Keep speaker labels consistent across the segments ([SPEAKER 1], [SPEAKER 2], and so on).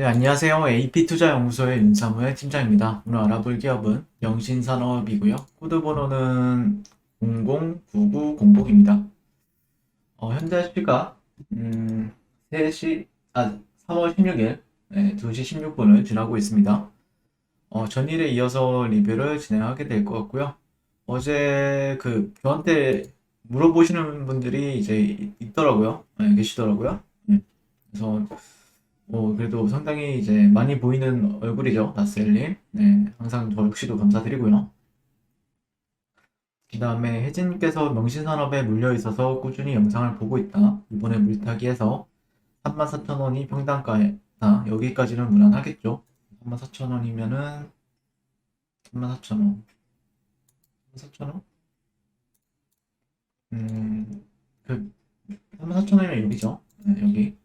[SPEAKER 1] 네, 안녕하세요. AP투자연구소의 윤사무의 팀장입니다. 오늘 알아볼 기업은 영신산업이고요. 코드 번호는 009900입니다. 어, 현재 시각 음, 3시, 아, 3월 16일 네, 2시 16분을 지나고 있습니다. 어, 전일에 이어서 리뷰를 진행하게 될 것 같고요. 어제 그 저한테 물어보시는 분들이 이제 있- 있더라고요. 네, 계시더라고요. 네, 그래서 어, 그래도 상당히 이제 많이 보이는 얼굴이죠, 나스엘님. 네, 항상 저 역시도 감사드리고요. 그 다음에 혜진님께서 명신산업에 물려 있어서 꾸준히 영상을 보고 있다. 이번에 물타기에서 34,000원이 평단가다. 여기까지는 무난하겠죠. 34,000원이면은 34,000원. 34,000원? 음, 그 34,000원이면 여기죠. 네, 여기.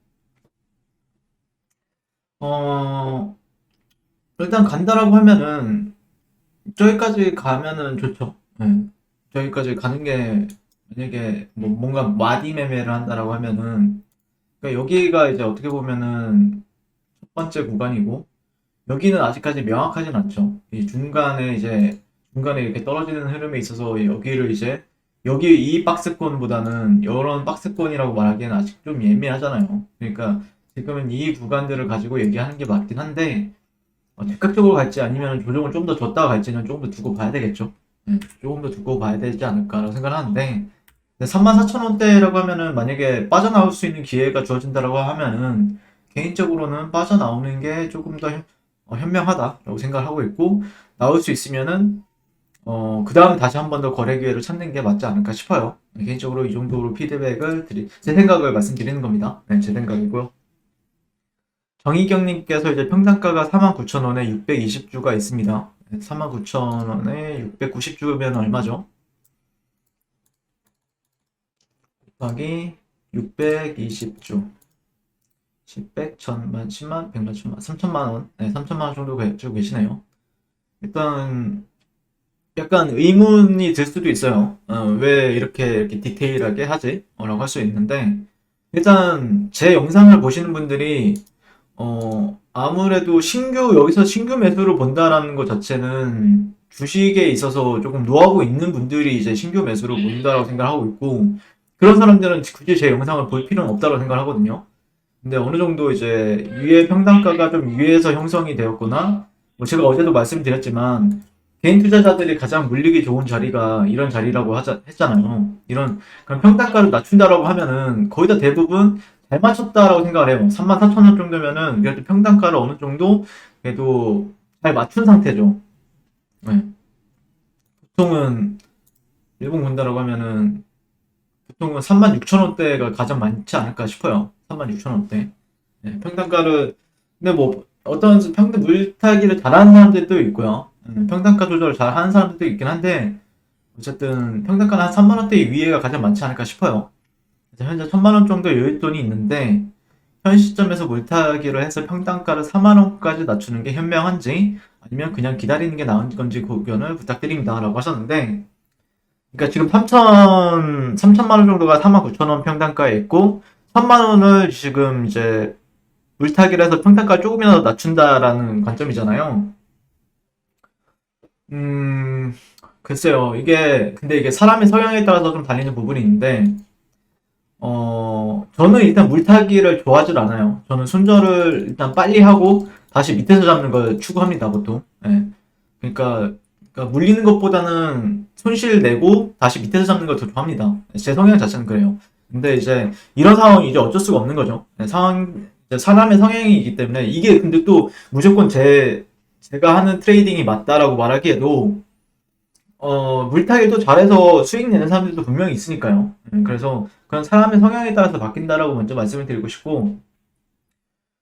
[SPEAKER 1] 어, 일단 간다라고 하면은 저기까지 가면은 좋죠. 네. 저기까지 가는 게 만약에 뭐 뭔가 마디 매매를 한다라고 하면은 그러니까 여기가 이제 어떻게 보면은 첫 번째 구간이고 여기는 아직까지 명확하진 않죠. 이 중간에 이제 중간에 이렇게 떨어지는 흐름에 있어서 여기를 이제 여기 이 박스권보다는 이런 박스권이라고 말하기에는 아직 좀 예매하잖아요. 그러니까 지금은 이 구간들을 가지고 얘기하는 게 맞긴 한데 어, 즉각적으로 갈지 아니면 조정을 좀 더 줬다가 갈지는 조금 더 두고 봐야 되겠죠. 네, 조금 더 두고 봐야 되지 않을까라고 생각을 하는데 34,000원대라고 하면은 만약에 빠져나올 수 있는 기회가 주어진다라고 하면은 개인적으로는 빠져나오는 게 조금 더 현- 어, 현명하다라고 생각을 하고 있고 나올 수 있으면은 어, 그 다음에 다시 한 번 더 거래 기회를 찾는 게 맞지 않을까 싶어요. 네, 개인적으로 이 정도로 피드백을 드리, 제 생각을 말씀드리는 겁니다. 네, 제 생각이고요. 정희경님께서 이제 평단가가 49,000원에 620주가 있습니다. 49,000원에 690주면 얼마죠? 곱하기 620주. 10백, 1000만, 10만, 100만, 1000만, 3천만 원. 네, 3천만 원 정도 가지고 계시네요. 일단 약간 의문이 들 수도 있어요. 어, 왜 이렇게 이렇게 디테일하게 하지? 어, 라고 할 수 있는데 일단 제 영상을 보시는 분들이 어, 아무래도 신규, 여기서 신규 매수를 본다라는 것 자체는 주식에 있어서 조금 노하우 있는 분들이 이제 신규 매수를 본다라고 생각하고 있고, 그런 사람들은 굳이 제 영상을 볼 필요는 없다고 생각하거든요. 근데 어느 정도 이제 위에 평단가가 좀 위에서 형성이 되었거나, 뭐 제가 어제도 말씀드렸지만, 개인 투자자들이 가장 물리기 좋은 자리가 이런 자리라고 하자, 했잖아요. 이런, 그럼 평단가를 낮춘다라고 하면은 거의 다 대부분 잘 맞췄다라고 생각을 해요. 34,000원 정도면은 그래도 평단가를 어느 정도 그래도 잘 맞춘 상태죠. 네. 보통은 일본 본다라고 하면은 보통은 36,000원대가 가장 많지 않을까 싶어요. 36,000원대. 네, 평단가를 근데 뭐 어떤 평균 물타기를 잘하는 사람들도 있고요. 음, 평단가 조절을 잘하는 사람들도 있긴 한데 어쨌든 평단가는 한 3만 원대 위에가 가장 많지 않을까 싶어요. 현재 천만 원 정도 여윳돈이 있는데 현 시점에서 물타기를 해서 평단가를 4만 원까지 낮추는 게 현명한지 아니면 그냥 기다리는 게 나은 건지 고견을 부탁드립니다라고 하셨는데 그러니까 지금 3천 3천만 원 정도가 4만 9천 원 평단가에 있고 3만 원을 지금 이제 물타기를 해서 평단가 조금이라도 낮춘다라는 관점이잖아요. 음, 글쎄요. 이게 근데 이게 사람의 성향에 따라서 좀 달리는 부분이 있는데 어, 저는 일단 물타기를 좋아하질 않아요. 저는 손절을 일단 빨리 하고 다시 밑에서 잡는 걸 추구합니다, 보통. 예. 그러니까, 그러니까 물리는 것보다는 손실 내고 다시 밑에서 잡는 걸 더 좋아합니다. 제 성향 자체는 그래요. 근데 이제 이런 상황이 이제 어쩔 수가 없는 거죠. 예, 상황, 사람의 성향이기 때문에 이게 근데 또 무조건 제, 제가 하는 트레이딩이 맞다라고 말하기에도 어, 물타기도 잘해서 수익 내는 사람들도 분명히 있으니까요. 음, 그래서 그런 사람의 성향에 따라서 바뀐다라고 먼저 말씀을 드리고 싶고,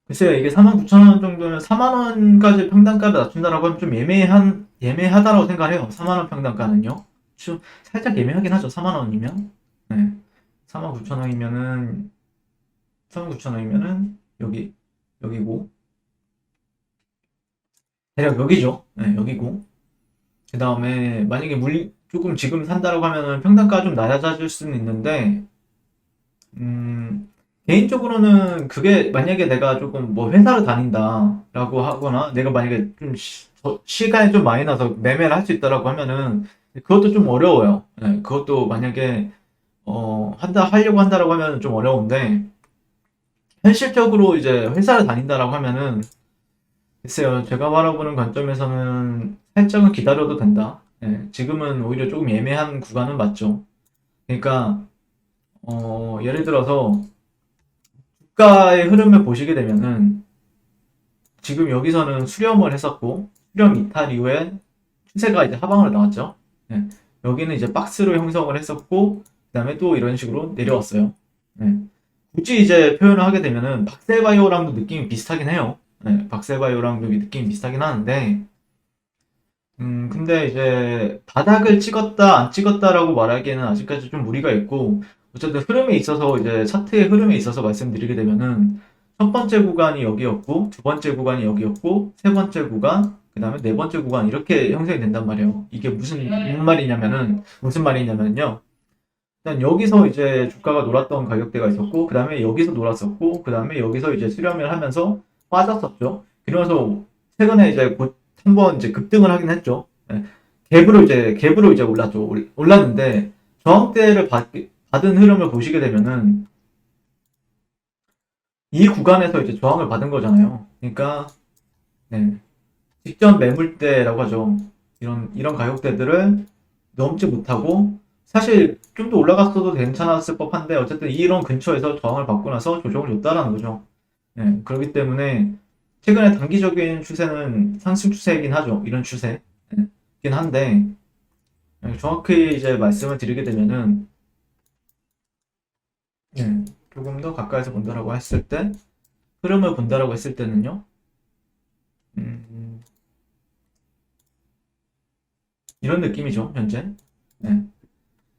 [SPEAKER 1] 글쎄요, 이게 49,000원 정도면 4만 원까지 평단가를 낮춘다라고 하면 좀 예매한, 예매하다라고 생각해요. 4만 원 평단가는요. 좀 살짝 예매하긴 하죠. 4만 원이면. 네. 49,000원이면은, 39,000원이면은, 여기, 여기고, 대략 여기죠. 네, 여기고. 그 다음에 만약에 물 조금 지금 산다라고 하면은 평단가 좀 낮아질 수는 있는데 음 개인적으로는 그게 만약에 내가 조금 뭐 회사를 다닌다라고 하거나 내가 만약에 좀 시, 저- 시간이 좀 많이 나서 매매를 할 수 있다라고 하면은 그것도 좀 어려워요. 예, 그것도 만약에 어 한다 하려고 한다라고 하면 좀 어려운데 현실적으로 이제 회사를 다닌다라고 하면은 글쎄요, 제가 바라보는 관점에서는 살짝은 기다려도 된다. 예, 지금은 오히려 조금 예매한 구간은 맞죠. 그러니까 어, 예를 들어서 주가의 흐름을 보시게 되면은 지금 여기서는 수렴을 했었고 수렴 이탈 이후에 추세가 이제 하방으로 나왔죠. 예, 여기는 이제 박스로 형성을 했었고 그다음에 또 이런 식으로 내려왔어요. 예, 굳이 이제 표현을 하게 되면은 박세바이오랑도 느낌이 비슷하긴 해요. 네, 박세바이오랑도 느낌이 비슷하긴 하는데, 음, 근데 이제 바닥을 찍었다, 안 찍었다라고 말하기에는 아직까지 좀 무리가 있고, 어쨌든 흐름에 있어서 이제 차트의 흐름에 있어서 말씀드리게 되면은 첫 번째 구간이 여기였고, 두 번째 구간이 여기였고, 세 번째 구간, 그 다음에 네 번째 구간 이렇게 형성이 된단 말이에요. 이게 무슨, 무슨 말이냐면은, 무슨 말이냐면요. 일단 여기서 이제 주가가 놀았던 가격대가 있었고, 그 다음에 여기서 놀았었고, 그 다음에 여기서 이제 수렴을 하면서 빠졌었죠. 그러면서 최근에 이제 곧 한 번 이제 급등을 하긴 했죠. 예. 갭으로 이제 갭으로 이제 올랐죠. 올- 올랐는데 저항대를 받, 받은 흐름을 보시게 되면은 이 구간에서 이제 저항을 받은 거잖아요. 그러니까 네. 직전 매물대라고 하죠. 이런 이런 가격대들을 넘지 못하고 사실 좀 더 올라갔어도 괜찮았을 법한데 어쨌든 이런 근처에서 저항을 받고 나서 조정을 줬다라는 거죠. 네, 그렇기 때문에 최근에 단기적인 추세는 상승 추세이긴 하죠. 이런 추세이긴 한데 네, 정확히 이제 말씀을 드리게 되면은 네, 조금 더 가까이서 본다라고 했을 때 흐름을 본다라고 했을 때는요. 음, 이런 느낌이죠, 현재. 네.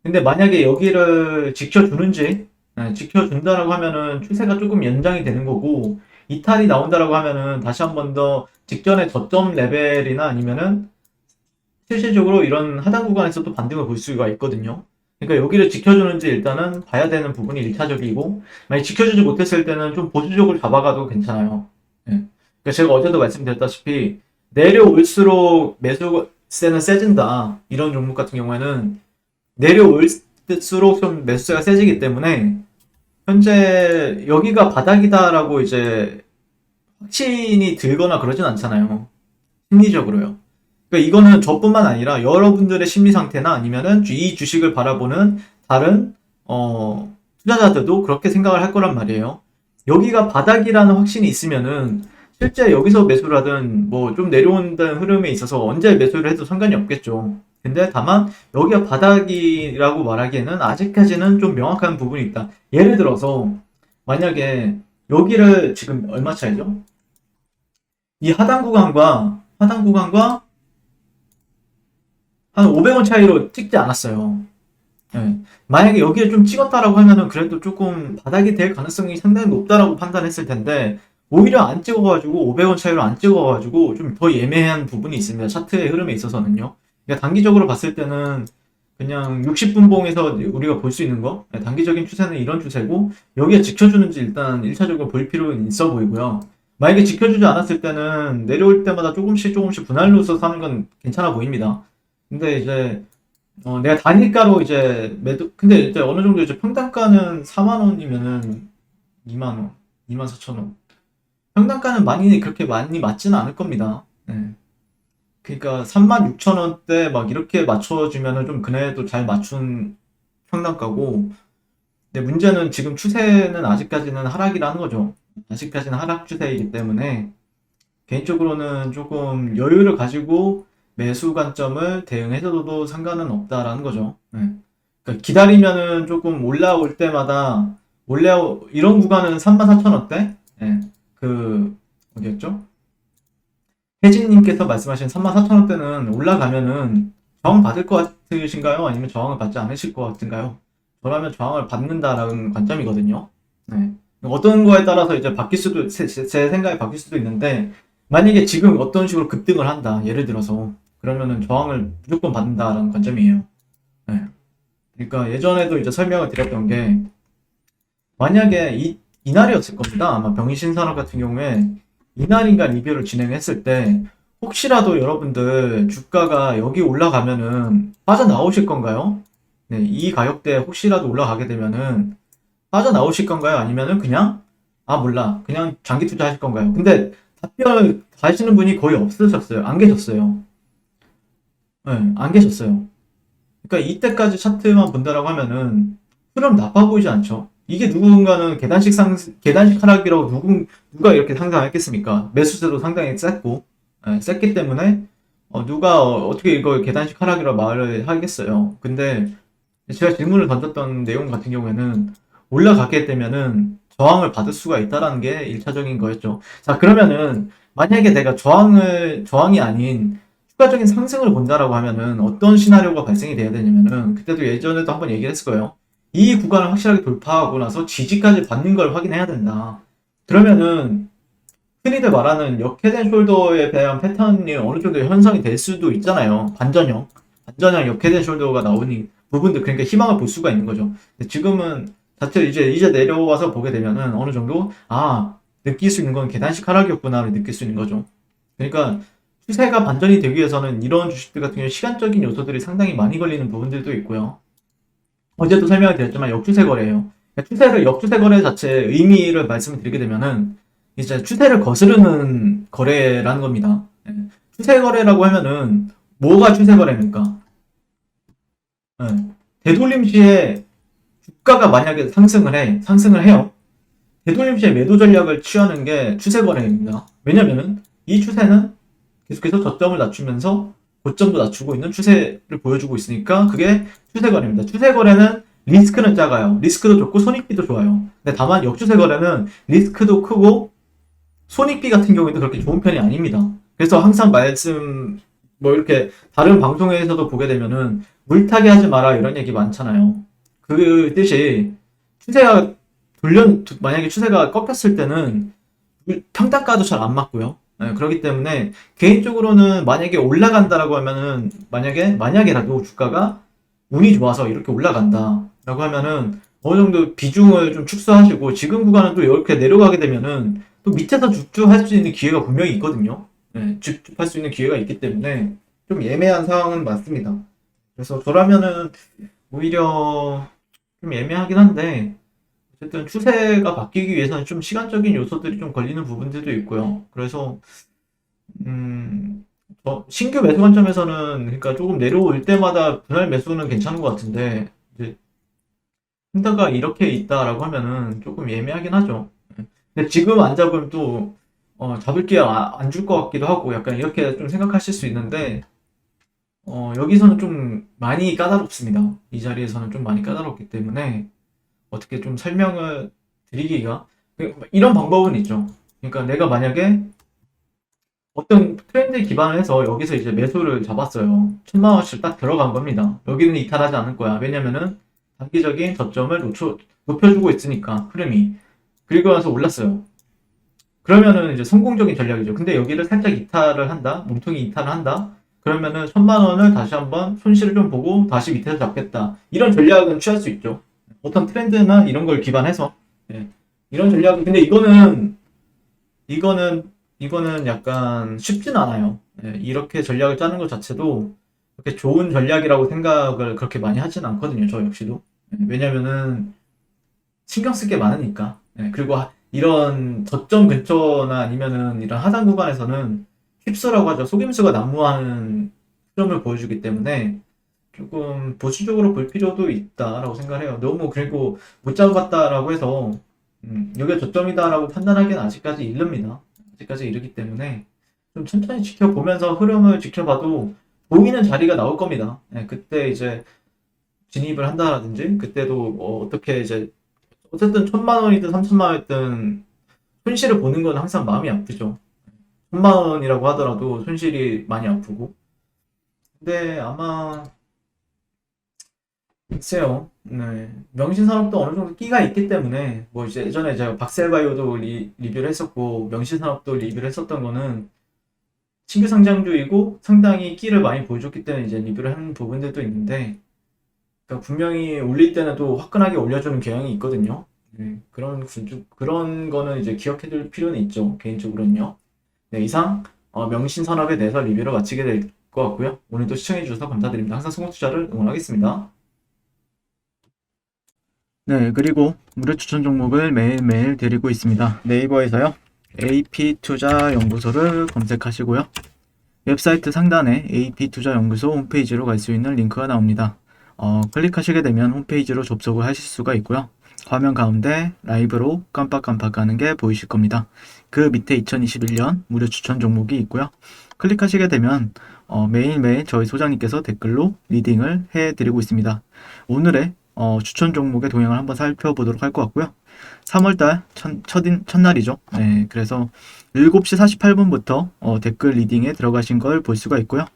[SPEAKER 1] 근데 만약에 여기를 지켜주는지 네, 지켜준다라고 하면은 추세가 조금 연장이 되는 거고 이탈이 나온다라고 하면은 다시 한 번 더 직전의 저점 레벨이나 아니면은 실질적으로 이런 하단 구간에서도 반등을 볼 수가 있거든요. 그러니까 여기를 지켜주는지 일단은 봐야 되는 부분이 1차적이고 만약 지켜주지 못했을 때는 좀 보수적으로 잡아가도 괜찮아요. 예. 그러니까 제가 어제도 말씀드렸다시피 내려올수록 매수세는 세진다 이런 종목 같은 경우에는 내려올 수록 좀 매수세가 세지기 때문에 현재 여기가 바닥이다라고 이제 확신이 들거나 그러진 않잖아요. 심리적으로요. 그러니까 이거는 저뿐만 아니라 여러분들의 심리 상태나 아니면은 이 주식을 바라보는 다른 어, 투자자들도 그렇게 생각을 할 거란 말이에요. 여기가 바닥이라는 확신이 있으면은 실제 여기서 매수를 하든 뭐 좀 내려온다는 흐름에 있어서 언제 매수를 해도 상관이 없겠죠. 근데 다만 여기가 바닥이라고 말하기에는 아직까지는 좀 명확한 부분이 있다. 예를 들어서 만약에 여기를 지금 얼마 차이죠? 이 하단 구간과 하단 구간과 한 500원 차이로 찍지 않았어요. 예. 만약에 여기에 좀 찍었다라고 하면은 그래도 조금 바닥이 될 가능성이 상당히 높다라고 판단했을 텐데 오히려 안 찍어가지고 500원 차이로 안 찍어가지고 좀 더 예매한 부분이 있습니다. 차트의 흐름에 있어서는요. 그러니까 단기적으로 봤을 때는 그냥 60분 봉에서 우리가 볼 수 있는 거 예, 단기적인 추세는 이런 추세고 여기에 지켜주는지 일단 1차적으로 볼 필요는 있어 보이고요. 만약에 지켜주지 않았을 때는 내려올 때마다 조금씩 조금씩 분할로서 사는 건 괜찮아 보입니다. 근데 이제 어, 내가 단일가로 이제 매도 근데 이제 어느 정도 이제 평단가는 4만 원이면은 2만 원, 2만 4천 원. 평단가는 많이 그렇게 많이 맞지는 않을 겁니다. 네. 그러니까 3만 6천 원대 막 이렇게 맞춰주면은 좀 그래도 잘 맞춘 평단가고 근데 문제는 지금 추세는 아직까지는 하락이라는 거죠. 아직까지는 하락 추세이기 때문에 개인적으로는 조금 여유를 가지고 매수 관점을 대응해줘도 상관은 없다라는 거죠. 네. 그러니까 기다리면은 조금 올라올 때마다 올라 이런 구간은 34,000원대? 네. 그 어디였죠? 혜진님께서 말씀하신 34,000원대는 올라가면은 저항 받을 것 같으신가요? 아니면 저항을 받지 않으실 것 같은가요? 저라면 저항을 받는다라는 관점이거든요. 네. 어떤 거에 따라서 이제 바뀔 수도 제, 제- 제 생각이 바뀔 수도 있는데 만약에 지금 어떤 식으로 급등을 한다. 예를 들어서 그러면은 저항을 무조건 받는다라는 관점이에요. 네. 그러니까 예전에도 이제 설명을 드렸던 게 만약에 이 이날이었을 겁니다. 아마 병신산업 같은 경우에 이날인가 리뷰를 진행했을 때 혹시라도 여러분들 주가가 여기 올라가면은 빠져나오실 건가요? 네, 이 가격대에 혹시라도 올라가게 되면은 빠져나오실 건가요? 아니면은 그냥 아 몰라 그냥 장기 투자하실 건가요? 근데 답변을 하시는 분이 거의 없으셨어요. 안 계셨어요. 네, 안 계셨어요. 그러니까 이때까지 차트만 본다라고 하면은 흐름 나빠 보이지 않죠? 이게 누군가는 계단식 상 계단식 하락이라고 누군 누가 이렇게 상상했겠습니까? 매수세도 상당히 셌고 예, 셌기 때문에 어, 누가 어, 어떻게 이걸 계단식 하락이라고 말을 하겠어요. 근데 제가 질문을 던졌던 내용 같은 경우에는 올라가게 되면은 저항을 받을 수가 있다라는 게 1차적인 거였죠. 자, 그러면은 만약에 내가 저항을 저항이 아닌 추가적인 상승을 본다라고 하면은 어떤 시나리오가 발생이 돼야 되냐면은 그때도 예전에도 한번 얘기를 했을 거예요. 이 구간을 확실하게 돌파하고 나서 지지까지 받는 걸 확인해야 된다. 그러면은 흔히들 말하는 역회된 숄더에 대한 패턴이 어느 정도 형성이 될 수도 있잖아요. 반전형. 반전형 역회된 숄더가 나오니 부분들 그러니까 희망을 볼 수가 있는 거죠. 지금은 자체 이제 이제 내려와서 보게 되면은 어느 정도 아 느낄 수 있는 건 계단식 하락이었구나를 느낄 수 있는 거죠. 그러니까 추세가 반전이 되기 위해서는 이런 주식들 같은 경우 시간적인 요소들이 상당히 많이 걸리는 부분들도 있고요. 어제도 설명이 드렸지만 역추세 거래예요. 그러니까 추세를 역추세 거래 자체의 의미를 말씀을 드리게 되면은 이제 추세를 거스르는 거래라는 겁니다. 예. 추세 거래라고 하면은 뭐가 추세 거래입니까? 예. 되돌림 시에 주가가 만약에 상승을 해, 상승을 해요. 되돌림 시에 매도 전략을 취하는 게 추세 거래입니다. 왜냐면은 이 추세는 계속해서 저점을 낮추면서 고점도 낮추고 있는 추세를 보여주고 있으니까 그게 추세 거래입니다. 추세 거래는 리스크는 작아요. 리스크도 좋고 손익비도 좋아요. 근데 다만 역추세 거래는 리스크도 크고 손익비 같은 경우에도 그렇게 좋은 편이 아닙니다. 그래서 항상 말씀 뭐 이렇게 다른 방송에서도 보게 되면은 물타기 하지 마라 이런 얘기 많잖아요. 그 뜻이 추세가 돌려 만약에 추세가 꺾였을 때는 평단가도 잘 안 맞고요. 네, 그렇기 때문에 개인적으로는 만약에 올라간다라고 하면은 만약에 만약에라도 주가가 운이 좋아서 이렇게 올라간다라고 하면은 어느 정도 비중을 좀 축소하시고 지금 구간은 또 이렇게 내려가게 되면은 또 밑에서 줍줍할 수 있는 기회가 분명히 있거든요. 네, 줍줍할 수 있는 기회가 있기 때문에 좀 애매한 상황은 맞습니다. 그래서 저라면은 오히려 좀 애매하긴 한데 어쨌든 추세가 바뀌기 위해서는 좀 시간적인 요소들이 좀 걸리는 부분들도 있고요. 그래서 음, 어, 신규 매수 관점에서는 그러니까 조금 내려올 때마다 분할 매수는 괜찮은 것 같은데 이제 흔다가 이렇게 있다라고 하면은 조금 애매하긴 하죠. 근데 지금 안 잡으면 또 어, 잡을 기회 안줄 것 같기도 하고 약간 이렇게 좀 생각하실 수 있는데 어, 여기서는 좀 많이 까다롭습니다. 이 자리에서는 좀 많이 까다롭기 때문에 어떻게 좀 설명을 드리기가 이런 방법은 있죠. 그러니까 내가 만약에 어떤 트렌드에 기반을 해서 여기서 이제 매수를 잡았어요. 천만 원씩 딱 들어간 겁니다. 여기는 이탈하지 않을 거야. 왜냐면은 단기적인 저점을 높여, 높여주고 있으니까 흐름이 그리고 나서 올랐어요. 그러면은 이제 성공적인 전략이죠. 근데 여기를 살짝 이탈을 한다, 몸통이 이탈을 한다. 그러면은 천만 원을 다시 한번 손실을 좀 보고 다시 밑에서 잡겠다. 이런 전략은 취할 수 있죠. 어떤 트렌드나 이런 걸 기반해서 예. 이런 전략은 근데 이거는 이거는 이거는 약간 쉽진 않아요. 예. 이렇게 전략을 짜는 것 자체도 그렇게 좋은 전략이라고 생각을 그렇게 많이 하진 않거든요. 저 역시도 예. 왜냐면은 신경 쓸 게 많으니까 예. 그리고 이런 저점 근처나 아니면은 이런 하단 구간에서는 휩스라고 하죠. 속임수가 난무하는 흐름을 보여주기 때문에 조금 보수적으로 볼 필요도 있다라고 생각해요. 너무 그리고 못 잡았다라고 해서 음, 여기가 저점이다라고 판단하기는 아직까지 이릅니다. 아직까지 이르기 때문에 좀 천천히 지켜보면서 흐름을 지켜봐도 보이는 자리가 나올 겁니다. 네, 그때 이제 진입을 한다라든지 그때도 어, 떻게 이제 어쨌든 천만 원이든 삼천만 원이든 손실을 보는 건 항상 마음이 아프죠. 천만 원이라고 하더라도 손실이 많이 아프고 근데 아마 글쎄요. 네. 명신산업도 어느 정도 끼가 있기 때문에, 뭐 이제 예전에 제가 박셀바이오도 리, 리뷰를 했었고, 명신산업도 리뷰를 했었던 거는 신규 상장주이고 상당히 끼를 많이 보여줬기 때문에 이제 리뷰를 하는 부분들도 있는데, 그러니까 분명히 올릴 때는 또 화끈하게 올려주는 경향이 있거든요. 네, 그런 구조, 그런 거는 이제 기억해 둘 필요는 있죠. 개인적으로는요. 네, 이상 어, 명신산업에 대해서 리뷰를 마치게 될 것 같고요. 오늘도 시청해 주셔서 감사드립니다. 항상 성공 투자를 응원하겠습니다. 네, 그리고 무료 추천 종목을 매일매일 드리고 있습니다. 네이버에서요. AP투자연구소를 검색하시고요. 웹사이트 상단에 AP투자연구소 홈페이지로 갈 수 있는 링크가 나옵니다. 어, 클릭하시게 되면 홈페이지로 접속을 하실 수가 있고요. 화면 가운데 라이브로 깜빡깜빡 가는 게 보이실 겁니다. 그 밑에 2021년 무료 추천 종목이 있고요. 클릭하시게 되면 어, 매일매일 저희 소장님께서 댓글로 리딩을 해드리고 있습니다. 오늘의 어, 추천 종목의 동향을 한번 살펴보도록 할 것 같고요. 3월달 첫, 첫인, 첫날이죠. 네, 그래서 7시 48분부터 어, 댓글 리딩에 들어가신 걸 볼 수가 있고요.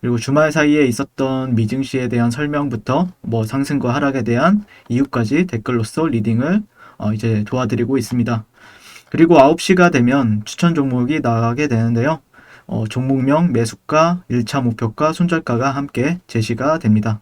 [SPEAKER 1] 그리고 주말 사이에 있었던 미증시에 대한 설명부터 뭐 상승과 하락에 대한 이유까지 댓글로서 리딩을 어, 이제 도와드리고 있습니다. 그리고 9시가 되면 추천 종목이 나가게 되는데요. 어, 종목명, 매수가, 1차 목표가, 손절가가 함께 제시가 됩니다.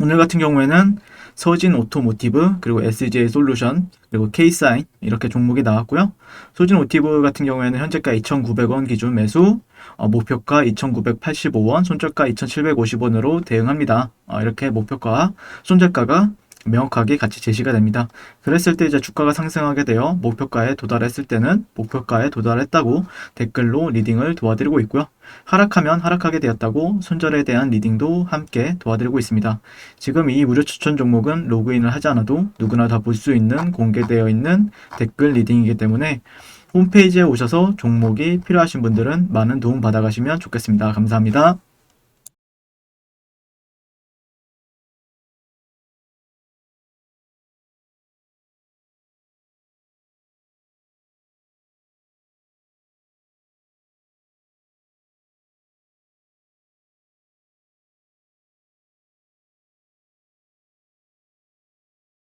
[SPEAKER 1] 오늘 같은 경우에는 서진 오토모티브, 그리고 SJ 솔루션, 그리고 K사인 이렇게 종목이 나왔고요. 서진 오티브 같은 경우에는 현재가 2,900원 기준 매수, 어, 목표가 2,985원, 손절가 2,750원으로 대응합니다. 어, 이렇게 목표가, 손절가가 명확하게 같이 제시가 됩니다. 그랬을 때 이제 주가가 상승하게 되어 목표가에 도달했을 때는 목표가에 도달했다고 댓글로 리딩을 도와드리고 있고요. 하락하면 하락하게 되었다고 손절에 대한 리딩도 함께 도와드리고 있습니다. 지금 이 무료 추천 종목은 로그인을 하지 않아도 누구나 다 볼 수 있는 공개되어 있는 댓글 리딩이기 때문에 홈페이지에 오셔서 종목이 필요하신 분들은 많은 도움 받아가시면 좋겠습니다. 감사합니다.